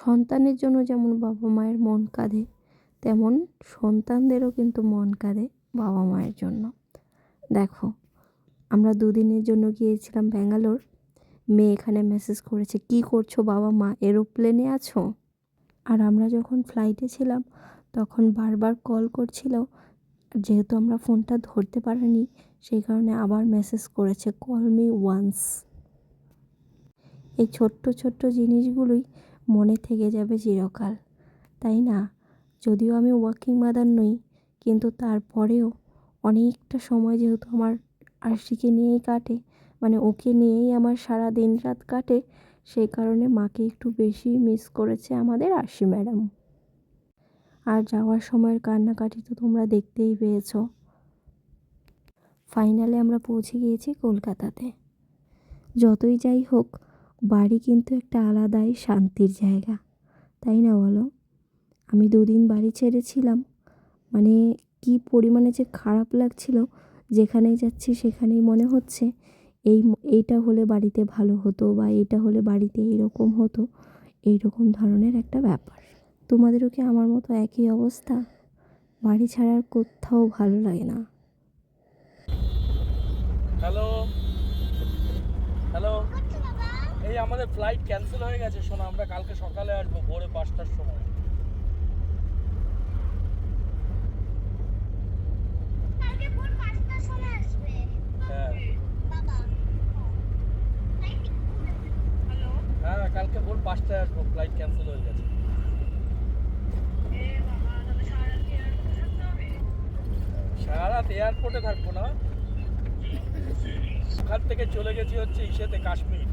সন্তানের জন্য যেমন বাবা মায়ের মন কাঁদে, তেমন সন্তানদেরও কিন্তু মন কাঁদে বাবা মায়ের জন্য। দেখো, আমরা দুদিনের জন্য গিয়েছিলাম ব্যাঙ্গালোর। মেয়ে এখানে মেসেজ করেছে, কি করছ বাবা মা এরোপ্লেনে আছো? আর আমরা যখন ফ্লাইটে ছিলাম, তখন বারবার কল করছিল। যেহেতু আমরা ফোনটা ধরতে পারিনি, সেই কারণে আবার মেসেজ করেছে কল মি ওয়ান্স এই ছোট্ট ছোট্ট জিনিসগুলোই মনে থেকে যাবে চিরকাল, তাই না? যদিও আমি ওয়ার্কিং মাদার নই, কিন্তু তারপরেও অনেকটা সময় যেহেতু আমার আরশিকে নিয়েই কাটে মানে ওকে নিয়েই আমার সারা দিন রাত কাটে সেই কারণে মাকে একটু বেশি মিস করেছে আমাদের আরশি ম্যাডাম। আর যাওয়ার সময়ের কান্নাকাটি তো তোমরা দেখতেই পেয়েছ। ফাইনালে আমরা পৌঁছে গিয়েছি কলকাতাতে। যতই যাই হোক বাড়ি কিন্তু একটা আলাদাই শান্তির জায়গা, তাই না বলো? আমি দুদিন বাড়ি ছেড়েছিলাম মানে কি পরিমাণে যে খারাপ লাগছিল, যেখানেই যাচ্ছি সেখানেই মনে হচ্ছে এই এইটা হলে বাড়িতে ভালো হতো বা এটা হলে বাড়িতে এইরকম হতো, এইরকম ধরনের একটা ব্যাপার। তোমাদেরও কি আমার মতো একই অবস্থা? বাড়ি ছাড়ার কোথাও ভালো লাগে না। হ্যালো হ্যালো এই আমাদের ফ্লাইট ক্যান্সেল হয়ে গেছে শোনো আমরা কালকে সকালে আসব ভোরে পাঁচটার সময়। কালকে ভোর পাঁচটার সময় আসবে। হ্যাঁ। বাবা। হ্যালো। হ্যাঁ কালকে ভোর পাঁচটায় আসব ফ্লাইট ক্যান্সেল হয়ে গেছে। এ বাবা তাহলে সারা রাত এয়ারপোর্টে থাকতে হবে? সারা রাত এয়ারপোর্টে থাকব না। ওখান থেকে চলে গেছি হচ্ছে ইসেতে কাশ্মীর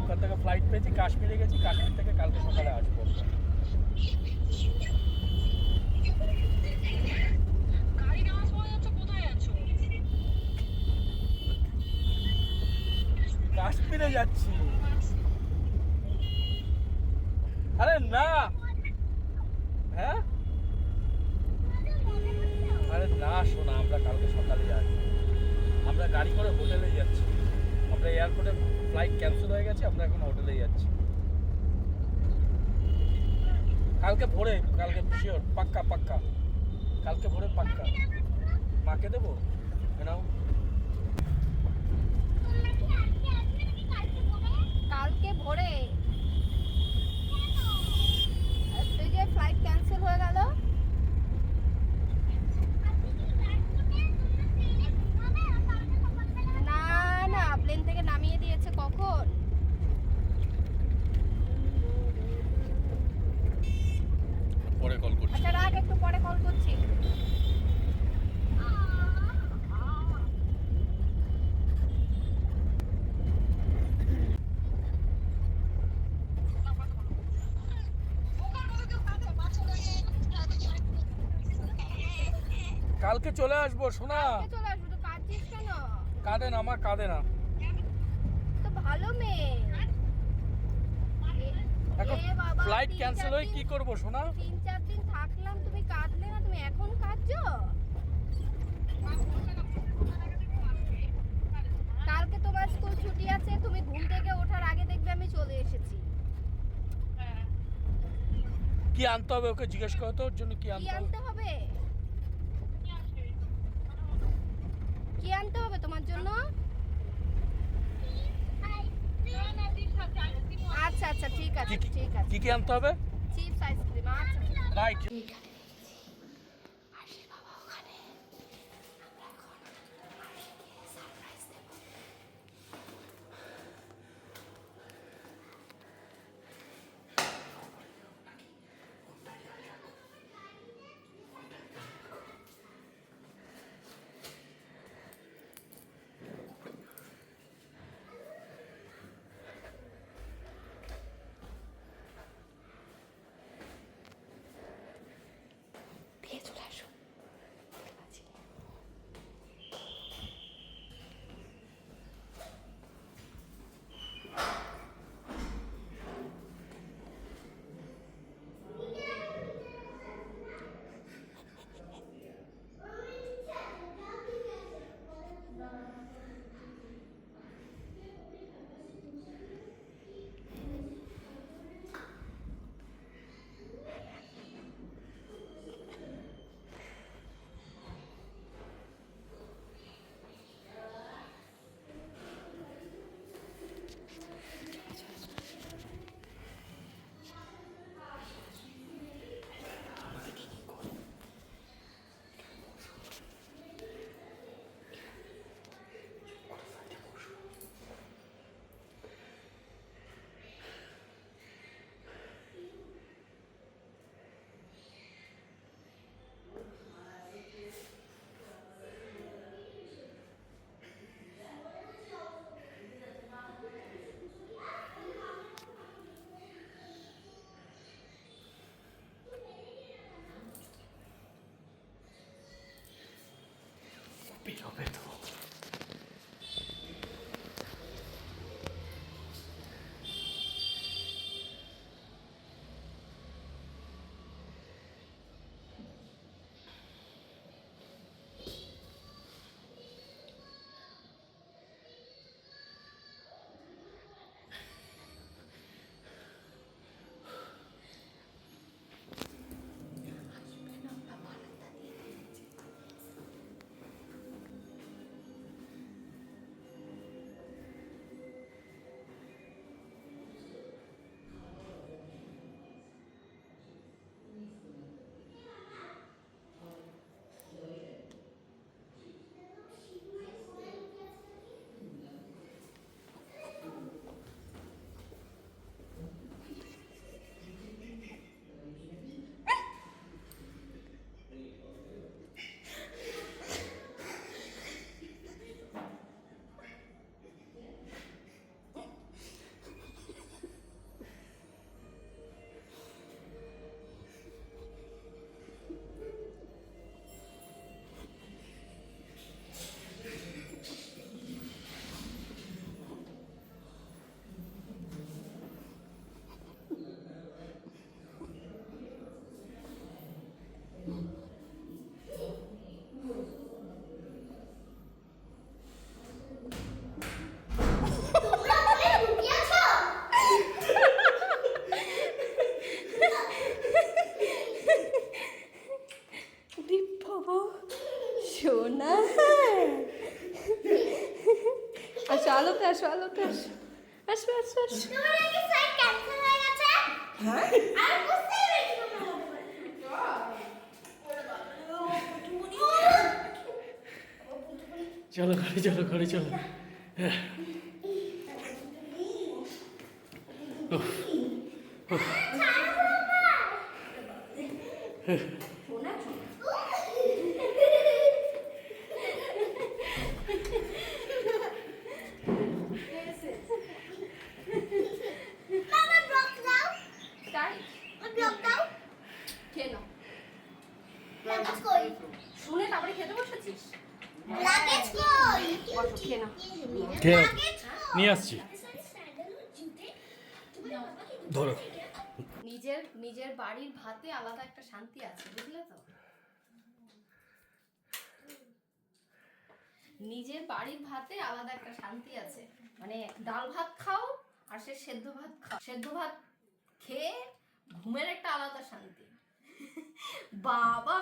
ওখান থেকে ফ্লাইট পেয়েছি কাশ্মীরে গেছি কাশ্মীর থেকে কালকে সকালে আসব। কাশ্মীরে যাচ্ছি। আরে না! হ্যাঁ? আরে না শোনা আমরা কালকে সকালে যাচ্ছি। আমরা গাড়ি করে হোটেলে যাচ্ছি। আমরা এয়ারপোর্টে ফ্লাইট ক্যান্সেল হয়ে গেছে, আমরা এখন হোটেলে যাচ্ছি। কালকে ভোরে, কালকে শিওর পাক্কা পাক্কা। কালকে ভোরে পাক্কা। মাকে দেবো? কেন কালকে ভোরে তুই যে ফ্লাইট ক্যান্সেল হয়ে গেল না না প্লেন থেকে নামিয়ে দিয়েছে কখন পরে কল করছি আচ্ছা রাখ একটু পরে কল করছি কালকে চলে আসব শোনা চলে আসব তো কাঁদছিস কেন? কাঁদে না মা কাঁদে না তো ভালো মেয়ে। এখন ফ্লাইট ক্যান্সেল হয়ে কি করব শোনা তিন চার দিন থাকলাম তুমি কাঁদলে না তুমি এখন কাঁদছো? কালকে তোমার স্কুল ছুটি আছে তুমি ঘুম থেকে ওঠার আগে দেখবে আমি চলে এসেছি। কি আনতে হবে ওকে জিজ্ঞেস করো ওর জন্য কি আনতে হবে আনতে হবে কি আনতে তোমার জন্য? আচ্ছা আচ্ছা ঠিক আছে ঠিক আছে। কি কি আনতে হবে? চিপস আইসক্রিম আচ্ছা। রাইট দিয়ে চলে আসো আসো আলোতে আসো। আসো আসো আসো। হয়ে? হ্যাঁ চলো ঘরে চলো ঘরে চলো। মামা ব্লক দাও তাই ব্লক দাও কেন লাগেজ কই শুনে তারপরে খেতে বসেছিস লাগেজ কই বসো খেয়ে নিয়ে আসছি। ধরো। নিজের নিজের বাড়ির ভাতে আলাদা একটা শান্তি আছে বুঝলে তো? নিজের বাড়ির ভাতে আলাদা একটা শান্তি আছে। মানে ডাল ভাত খাও আর সে সেদ্ধ ভাত খাও। সেদ্ধ ভাত খেয়ে ঘুমের একটা আলাদা শান্তি। বাবা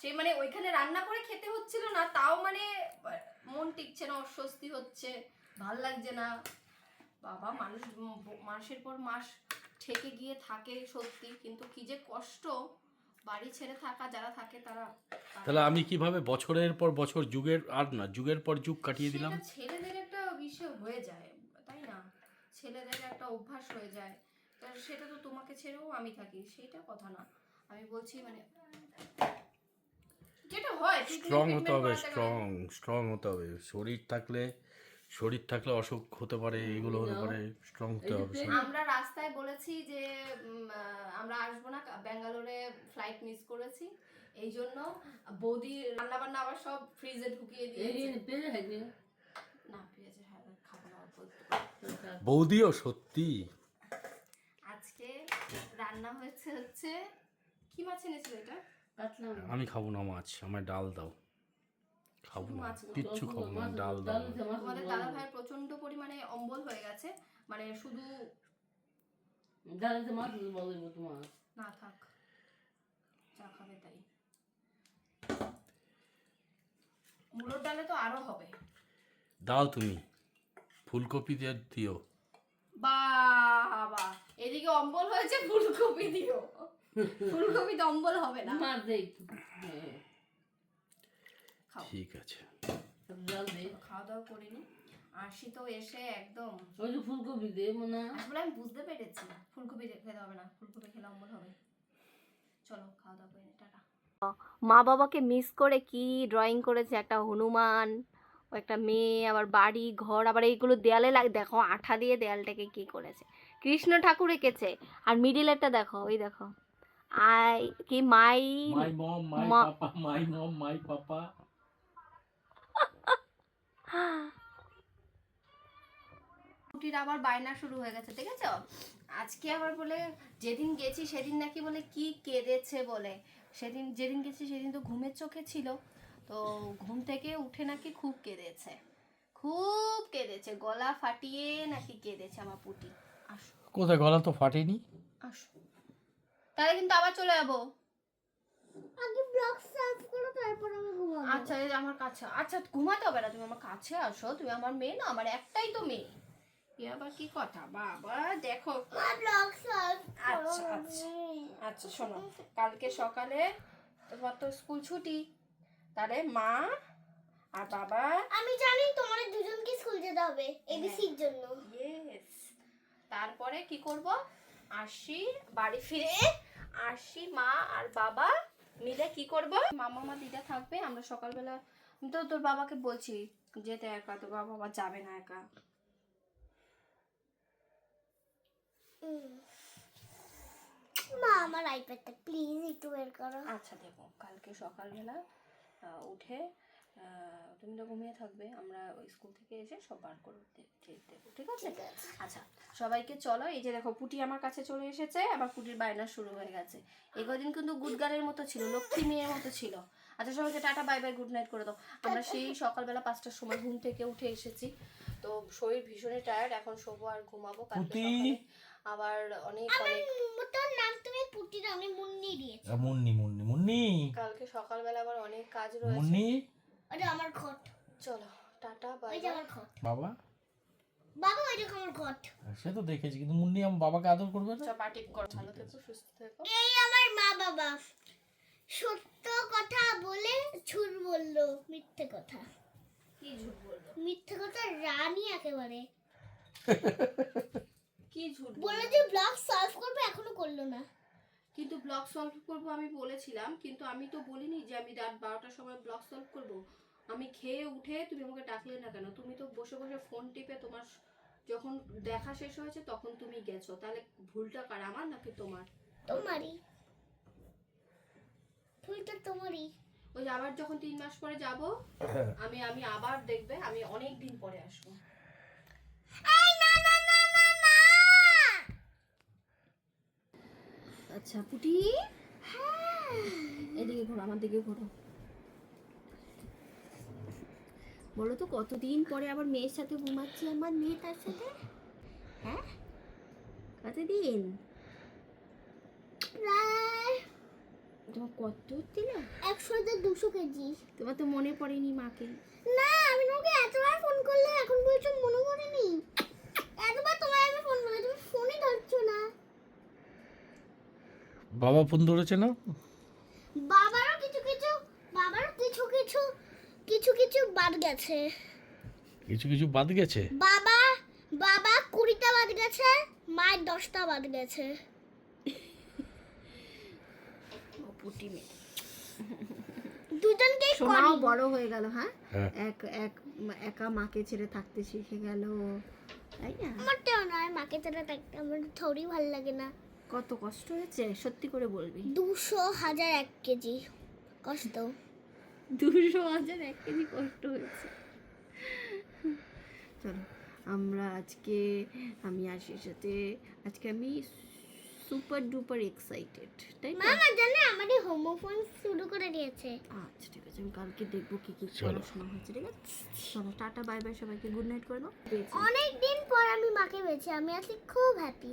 সে মানে ওইখানে রান্না করে খেতে হচ্ছিল না তাও মানে টিকছে না অস্বস্তি হচ্ছে ভালো লাগছে না। বাবা মানুষ মাসের পর মাস ঠেকে গিয়ে থাকে সত্যি কিন্তু কি যে কষ্ট। বাড়ি ছেড়ে থাকা যারা থাকে তারা তাহলে আমি কীভাবে বছরের পর বছর যুগের আর না যুগের পর যুগ কাটিয়ে দিলাম? ছেলেদের একটা বিষয় হয়ে যায় তাই না? ছেলেদের একটা অভ্যাস হয়ে যায়। সেটা তো তোমাকে ছেড়েও আমি থাকি সেটা কথা না। আমি বলছি মানে যেটা হয় স্ট্রং হতে হবে স্ট্রং স্ট্রং হতে হবে। শরীর থাকলে শরীর থাকলে অসুখ হতে পারে এগুলো হতে পারে স্ট্রং হতে হবে আমরা রাস্তায় বলেছি যে আমরা আসব না ব্যাঙ্গালোরে ফ্লাইট মিস করেছি। এই জন্য বৌদি রান্না বান্না আবার সব ফ্রিজে ঢুকিয়ে না পেঁয়াজের হ্যাঁ, খাব না বৌদিও সত্যি। আজকে রান্না হয়েছে হচ্ছে কি মাছ এনেছিল এটা? আমি খাব না মাছ আমায় ডাল দাও। খাব না কিচ্ছু খাব না ডাল দাও। তোমাদের দাদা ভাইয়ের প্রচণ্ড পরিমাণে অম্বল হয়ে গেছে মানে শুধু না থাক যা খাবে তাই। মুলোর ডালে তো আরও হবে। দাও তুমি ফুলকপি দিয়ে দিও। বাবা এদিকে অম্বল হয়েছে ফুলকপি দিও। ফুলকপি তো অম্বল হবে না। খাও। ঠিক আছে। খাওয়া দাওয়া করিনি। আরশি তো এসে একদম ওই যে ফুলকপি দে মনে। আসলে আমি বুঝতে পেরেছি। ফুলকপি খেতে হবে না। ফুলকপি খেলে অম্বল হবে। চলো খাওয়া দাওয়া করে টাটা। মা বাবাকে মিস করে কি ড্রয়িং করেছে? একটা হনুমান একটা মেয়ে আবার বাড়ি ঘর আবার এইগুলো দেয়ালে লাগ দেখো আঠা দিয়ে দেয়ালটাকে কি করেছে? কৃষ্ণ ঠাকুর এঁকেছে। আর মিডিলেরটা দেখো ওই দেখো। আই কি মাই মাই মম মাই পাপা মাই মম মাই পাপা কুটির আবার বায়না শুরু হয়ে গেছে ঠিক আছে? আজকে আবার বলে যেদিন গেছি সেদিন নাকি বলে কি কেঁদেছে বলে। সেদিন যেদিন গেছি সেদিন তো ঘুমের চোখে ছিল তো ঘুম থেকে উঠে নাকি খুব কেঁদেছে। খুব কেঁদেছে গলা ফাটিয়ে নাকি কেঁদেছে আমার পুটি। কোথায় গলা তো ফাটেনি? তাহলে কিন্তু আবার চলে যাব। আগে ব্লক সার্ভ করো তারপর আমি ঘুমাবো। আচ্ছা এই আমার কাছে আচ্ছা ঘুমাতে হবে না তুমি আমার কাছে আসো তুমি আমার মেয়ে না আমার একটাই তো মেয়ে। এ আবার কি কথা? বাবা দেখো। ব্লক সার্ভ আচ্ছা আচ্ছা। আচ্ছা শোনো কালকে সকালে তোমার তো স্কুল ছুটি তাহলে মা আর বাবা আমি জানি তোমাদের দুজনকে স্কুল যেতে হবে এবিসির জন্য। ইয়েস তারপরে কি করব? আসি বাড়ি ফিরে আসি মা আর বাবা মিলে কি করব? মামা মা দিদা থাকবে আমরা সকালবেলা আমি তো তোর বাবাকে বলছি যেতে একা তোর বাবা বাবা যাবে না একা। মা আমার আইপ্যাডটা প্লিজ একটু বের করো। আচ্ছা দেখো কালকে সকালবেলা উঠে তুমি তো ঘুমিয়ে থাকবে আমরা ওই স্কুল থেকে এসে সব বার করে দেবো ঠিক আছে? ঠিক আছে। আচ্ছা সবাইকে চলো এই যে দেখো পুটি আমার কাছে চলে এসেছে আবার পুটির বায়না শুরু হয়ে গেছে। এই কদিন কিন্তু গুডগারের মতো ছিল লক্ষ্মী মেয়ের মতো ছিল। আচ্ছা সবাইকে ta-ta bye bye good night করে দাও। আমরা সেই সকালবেলা পাঁচটার সময় ঘুম থেকে উঠে এসেছি। তো শরীর ভীষণই টায়ার্ড এখন শোবো আর ঘুমাবো কালকে পুটি। আবার অনেক অনেক নাম তুমি পুটির আমি মুন্নি দিয়েছি। মুন্নি মুন্নি মুন্নি! কালকে সকালবেলা আবার অনেক কাজ রয়েছে। মুন্নি ওটা আমার খট। চলো টাটা বাই ওই বাবা আমার ঘট সে তো দেখেছি কিন্তু মুন্নি আমার বাবাকে আদর করবে না? করো ভালো থেকো সুস্থ থেকো। এই আমার মা বাবা। সত্য কথা বলে ঝুট বলল মিথ্যে কথা। কি ঝুট বলব মিথ্যে কথা রানী একেবারে। কি ঝুট বলল? যে ব্লগ সলভ করবে এখনও করল না। কিন্তু ব্লগ সলভ করব আমি বলেছিলাম কিন্তু আমি তো বলিনি যে আমি রাত বারোটার সময় ব্লগ সলভ করব। আমি খেয়ে উঠে তুমি আমাকে ডাকলে না কেন? তুমি তো বসে বসে ফোন টিপে তোমার যখন দেখা শেষ হয়েছে তখন তুমি গেছো। তাহলে ভুলটা কার? আমার নাকি তোমার? তোমারই। ভুলটা তোমারই। ওই যে আবার যখন তিন মাস পরে যাব আমি আমি আবার দেখবে আমি অনেক দিন পরে আসব। এই না না না না না! আচ্ছা পুটি? এদিকে ঘোরো আমার দিকে ঘোরো। বলো তো কতদিন পরে আবার মেয়ের সাথে ঘুমাচ্ছি আমার মেয়ে তার সাথে? হ্যাঁ? কতদিন? প্রায় তোমার কত দিল একশো থেকে দুশো কেজি। তোমার তো মনে পড়েনি মাকে। না আমি তোমাকে এতবার ফোন করলে এখন বলছো মনে পড়েনি। এতবার তোমার আমি ফোন করলে তুমি ফোনই ধরছো না। বাবা ফোন ধরেছে না? বাবারও কিছু কিছু বাবারও কিছু কিছু। কিছু কিছু বাদ গেছে। কিছু কিছু বাদ গেছে? বাবা বাবা কুড়িটা বাদ গেছে মায়ের দশটা বাদ গেছে। দুজনকেই সোনাও বড় হয়ে গেল হ্যাঁ? হ্যাঁ। এক এক একা মাকে ছেড়ে থাকতে শিখে গেল। তাই না? মোটেও নয় মাকে তারা থাকতে আমার থোড়ি ভালো লাগে না। কত কষ্ট হয়েছে সত্যি করে বলবি। দুশো হাজার এক কেজি কষ্ট। দুশো হাজার এক কেজি কষ্ট হয়েছে। চলো আমরা আজকে আমি আশির সাথে আজকে আমি সুপার ডুপার এক্সাইটেড তাই না মামা জানে আমারই হোমোফোন শুরু করে দিয়েছে। আচ্ছা ঠিক আছে আমি কালকে দেখব কি কি চলো। পড়াশোনা হয়েছে ঠিক আছে? চলো টাটা বাই বাই সবাইকে গুড নাইট করে দাও। অনেক দিন পর আমি মাকে পেয়েছি আমি আজকে খুব হ্যাপি